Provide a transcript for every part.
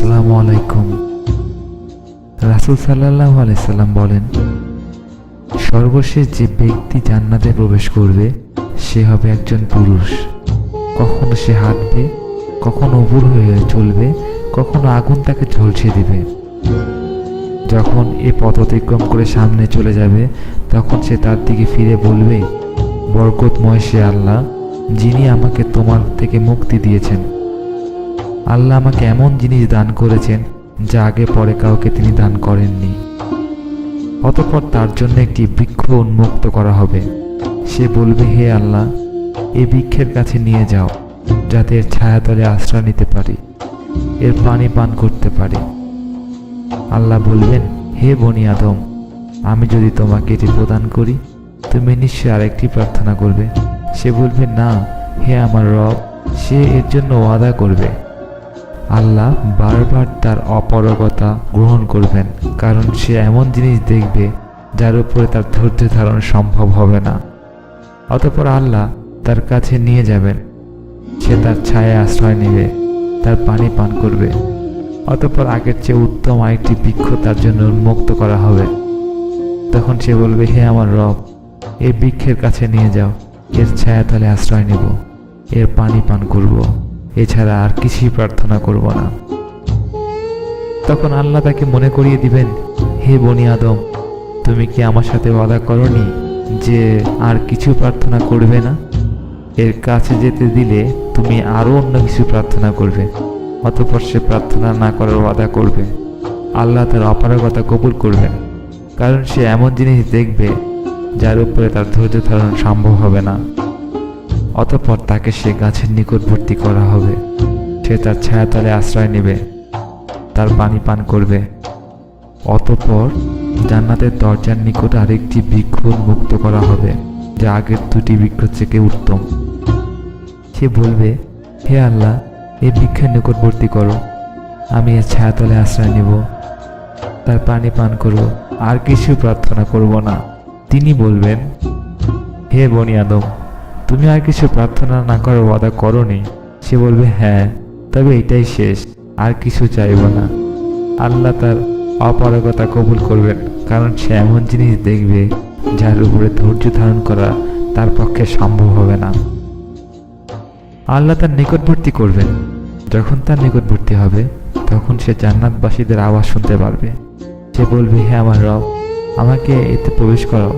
আসসালামু আলাইকুম। রাসুল সাল্লাহ আলাইসাল্লাম বলেন, সর্বশেষ যে ব্যক্তি জান্নাতে প্রবেশ করবে, সে হবে একজন পুরুষ। কখনো সে হাঁটবে, কখনো উপুর হয়ে চলবে, কখনো আগুন তাকে ঝলসে দিবে। যখন এ পথ অতিক্রম করে সামনে চলে যাবে, তখন সে তার দিকে ফিরে বলবে, বরকতময় সে আল্লাহ, যিনি আমাকে তোমার থেকে মুক্তি দিয়েছেন। আল্লাহ আমাকে এমন জিনিস দান করেছেন যা আগে পরে কাউকে তিনি দান করেননি। অতঃপর তার জন্য একটি বৃক্ষ উন্মুক্ত করা হবে। সে বলবে, হে আল্লাহ এই বৃক্ষের কাছে নিয়ে যাও, যাতে এর ছায়াতলে আশ্রয় নিতে পারি, এর পানি পান করতে পারি। আল্লাহ বলবেন, হে বনি আদম, আমি যদি তোমাকে এটি প্রদান করি, তুমি নিশ্চয়ই আরেকটি প্রার্থনা করবে। সে বলবে, না, হে আমার রব, সে এর জন্য ওয়াদা করবে। আল্লাহ বারবার তার অপরগতা গ্রহণ করবেন, কারণ সে এমন জিনিস দেখবে যার উপরে তার ধৈর্য ধারণ সম্ভব হবে না। অতপর আল্লাহ তার কাছে নিয়ে যাবেন। সে তার ছায়া আশ্রয় নেবে, তার পানি পান করবে। অতঃপর আগের চেয়ে উত্তম আরেকটি বৃক্ষ তার জন্য উন্মুক্ত করা হবে। তখন সে বলবে, হে আমার রব, এই বৃক্ষের কাছে নিয়ে যাও, এর ছায়া ছায়াতলে আশ্রয় নেব, এর পানি পান করব। এছাড়া আর কিছুই প্রার্থনা করব না। তখন আল্লাহ তাকে মনে করিয়ে দিবেন, হে বনি আদম, তুমি কি আমার সাথে ওয়াদা করনি যে আর কিছু প্রার্থনা করবে না? এর কাছে যেতে দিলে তুমি আরও অন্য কিছু প্রার্থনা করবে, অতপর সে প্রার্থনা না করার ওয়াদা করবে। আল্লাহ তার অপারগতা কবুল করবেন, কারণ সে এমন জিনিস দেখবে যার উপরে তার ধৈর্য ধারণ সম্ভব হবে না। অতঃপর তাকে সে গাছের নিকটবর্তী করা হবে। সে তার ছায়াতলে আশ্রয় নেবে, তার পানি পান করবে। অতঃপর জান্নাতের দরজার নিকট আরেকটি বৃক্ষ মুক্ত করা হবে, যা আগের দুটি বৃক্ষ থেকে উত্তম। সে বলবে, হে আল্লাহ, এই বৃক্ষের নিকটবর্তী করো। আমি এর ছায়াতলে আশ্রয় নেব। তার পানি পান করব আর কিছু প্রার্থনা করব না। তিনি বলবেন, হে বনি আদম তুমি আর কিছু প্রার্থনা না করার ওয়াদা করনি? সে বলবে হ্যাঁ তবে এটাই শেষ, আর কিছু চাইব না। আল্লাহ তার অপারগতা কবুল করবেন, কারণ সে এমন জিনিস দেখবে যার উপরে ধৈর্য ধারণ করা তার পক্ষে সম্ভব হবে না। আল্লাহ তার নিকটবর্তী করবেন। যখন তার নিকটবর্তী হবে, তখন সে জান্নাতবাসীদের আওয়াজ শুনতে পারবে। সে বলবে, হে আমার রব, আমাকে এতে প্রবেশ করাও।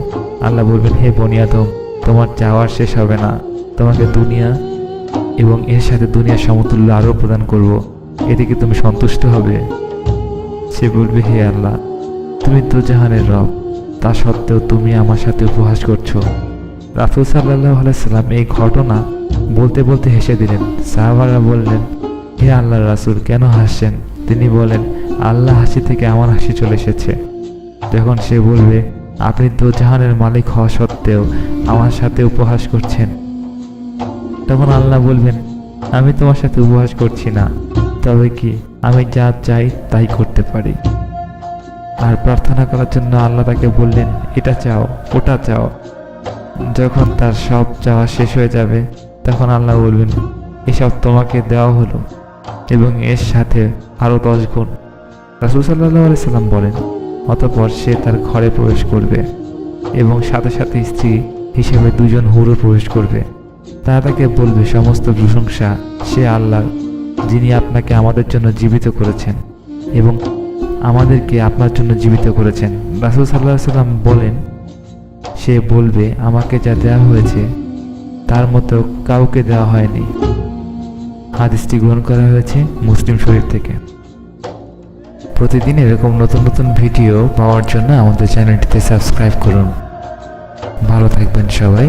আল্লাহ বলবেন, হে বনিয়াদম তোমার চাওয়ার শেষ হবে না। তোমাকে দুনিয়া এবং এর সাথে দুনিয়ার সমতুল্য আরও প্রদান করব। এদিকে তুমি সন্তুষ্ট হবে। সে বলবে, হে আল্লাহ, তুমি তো জাহানের রব। তা সত্ত্বেও তুমি আমার সাথে উপহাস করছ। রাসুল সাল্লাহ আলাইসাল্লাম এই ঘটনা বলতে বলতে হেসে দিলেন। সাহাবারা বললেন, হে আল্লাহ রাসুল, কেন হাসছেন? তিনি বলেন, আল্লাহ হাসি থেকে আমার হাসি চলে এসেছে। তখন সে বলবে আপনি তো জাহানের মালিক হওয়া সত্ত্বেও আমার সাথে উপহাস করছেন। তখন আল্লাহ বলবেন, আমি তোমার সাথে উপহাস করছি না, তবে কি আমি যা চাই তাই করতে পারি। আর প্রার্থনা করার জন্য আল্লাহ তাকে বললেন, এটা চাও, ওটা চাও। যখন তার সব চাওয়া শেষ হয়ে যাবে, তখন আল্লাহ বলবেন, এসব তোমাকে দেওয়া হলো এবং এর সাথে আরও দশ গুণ। রাসুল সাল্লাহ আলি সাল্লাম বলেন অতপর সে তার ঘরে প্রবেশ করবে এবং সাথে সাথে স্ত্রী হিসেবে দুজন হুরো প্রবেশ করবে। তারা তাকে বলবে, সমস্ত প্রশংসা সে আল্লাহ যিনি আপনাকে আমাদের জন্য জীবিত করেছেন এবং আমাদেরকে আপনার জন্য জীবিত করেছেন। রাসুল সাল্লাহ সাল্লাম বলেন, সে বলবে, আমাকে যা দেওয়া হয়েছে, তার মতো কাউকে দেওয়া হয়নি। হাদিসটি গ্রহণ করা হয়েছে মুসলিম শরীফ থেকে। প্রতিদিন এরকম নতুন নতুন ভিডিও পাওয়ার জন্য আমাদের চ্যানেলটিতে সাবস্ক্রাইব করুন। ভালো থাকবেন সবাই।